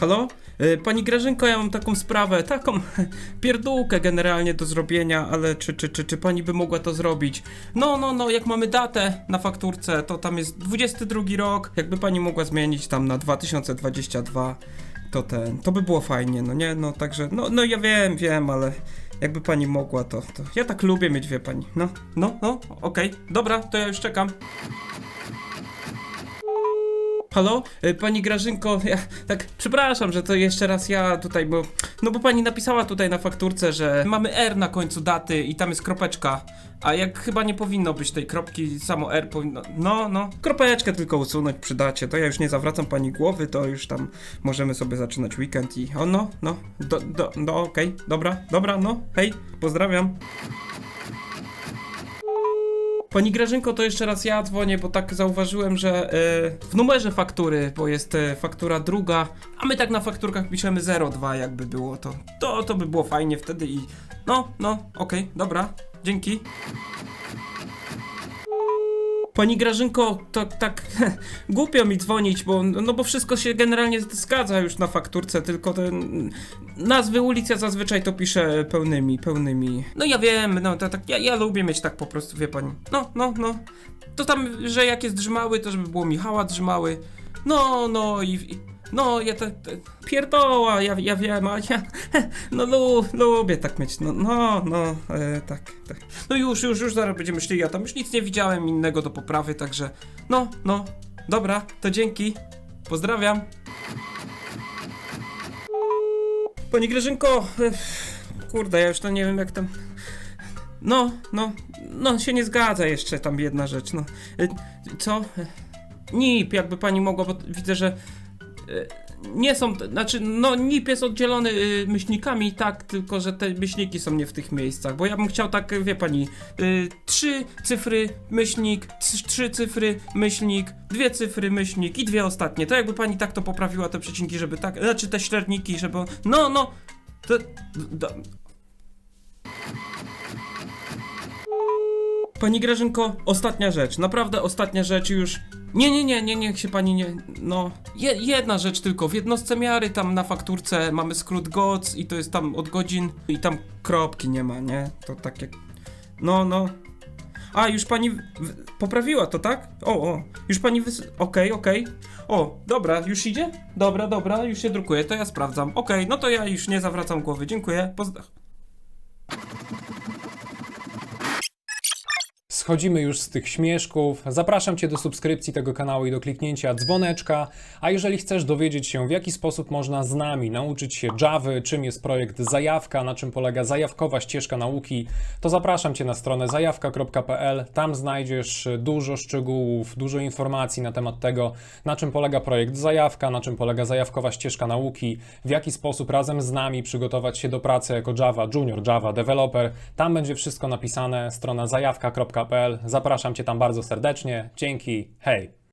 Halo? Y, Pani Grażynko, ja mam taką sprawę, taką pierdółkę generalnie do zrobienia, ale czy, czy, czy, czy pani by mogła to zrobić? No, no, no, jak mamy datę na fakturce, to tam jest 22 rok, jakby pani mogła zmienić tam na 2022, to ten, to by było fajnie, no nie? No także, no, no ja wiem, wiem, ale jakby pani mogła, to, to ja tak lubię mieć, wie pani. No, no, no, okej, dobra, to ja już czekam. Halo? Y, Pani Grażynko, ja tak przepraszam, że to jeszcze raz ja tutaj, bo no bo pani napisała tutaj na fakturce, że mamy R na końcu daty i tam jest kropeczka. A jak chyba nie powinno być tej kropki, samo R powinno. No, no. Kropeczkę tylko usunąć przydacie. To ja już nie zawracam pani głowy, to już tam możemy sobie zaczynać weekend i. O no, no. Do, do, no, okej, dobra, dobra, no. Hej, pozdrawiam. Pani Grażynko, to jeszcze raz ja dzwonię, bo tak zauważyłem, że e, w numerze faktury, bo jest e, faktura druga, a my tak na fakturkach piszemy 02 jakby było to. To, to by było fajnie wtedy i no, no, okej, dobra, dzięki. Pani Grażynko, to tak głupio mi dzwonić, bo, no bo wszystko się generalnie zgadza już na fakturce, tylko te nazwy ulic ja zazwyczaj to piszę pełnymi, pełnymi. No ja wiem, no to tak, ja, ja lubię mieć tak po prostu, wie pani. No, no, no. To tam, że jak jest Drzymały, to żeby było Michała Drzymały. No, no i... i no, ja te, te pierdoła, ja, ja wiem, a ja, no lu, lubię tak mieć, no, no, no, e, tak, tak. No już, już, już zaraz będziemy szli, ja tam już nic nie widziałem innego do poprawy, także, no, no, dobra, to dzięki, pozdrawiam. Pani Grażynko, e, kurde, ja już to nie wiem jak tam... No, no, no się nie zgadza jeszcze tam jedna rzecz, no. E, Co? E, NIP, jakby pani mogła, bo widzę, że nie są, znaczy, no NIP jest oddzielony y, myślnikami, tak, tylko że te myślniki są nie w tych miejscach, bo ja bym chciał tak, wie pani, y, trzy cyfry myślnik, trzy cyfry myślnik, dwie cyfry myślnik i dwie ostatnie, to jakby pani tak to poprawiła te przecinki, żeby tak, znaczy te średniki, żeby, no, no, to, do, Pani Grażynko, ostatnia rzecz, naprawdę ostatnia rzecz już. Nie, nie, nie, nie, niech się pani nie. No, je, jedna rzecz tylko. W jednostce miary tam na fakturce mamy skrót GOC i to jest tam od godzin i tam kropki nie ma, nie? To tak jak. No, no. A, już pani poprawiła to, tak? O, o, już pani wys... Okej, okej. O, dobra, już idzie? Dobra, dobra, już się drukuje, to ja sprawdzam. Okej, no to ja już nie zawracam głowy, dziękuję. Pozd- Schodzimy już z tych śmieszków. Zapraszam Cię do subskrypcji tego kanału i do kliknięcia dzwoneczka. A jeżeli chcesz dowiedzieć się, w jaki sposób można z nami nauczyć się Java, czym jest projekt Zajawka, na czym polega zajawkowa ścieżka nauki, to zapraszam Cię na stronę zajawka.pl. Tam znajdziesz dużo szczegółów, dużo informacji na temat tego, na czym polega projekt Zajawka, na czym polega zajawkowa ścieżka nauki, w jaki sposób razem z nami przygotować się do pracy jako Java Junior, Java Developer. Tam będzie wszystko napisane, strona zajawka.pl. Zapraszam Cię tam bardzo serdecznie. Dzięki, hej!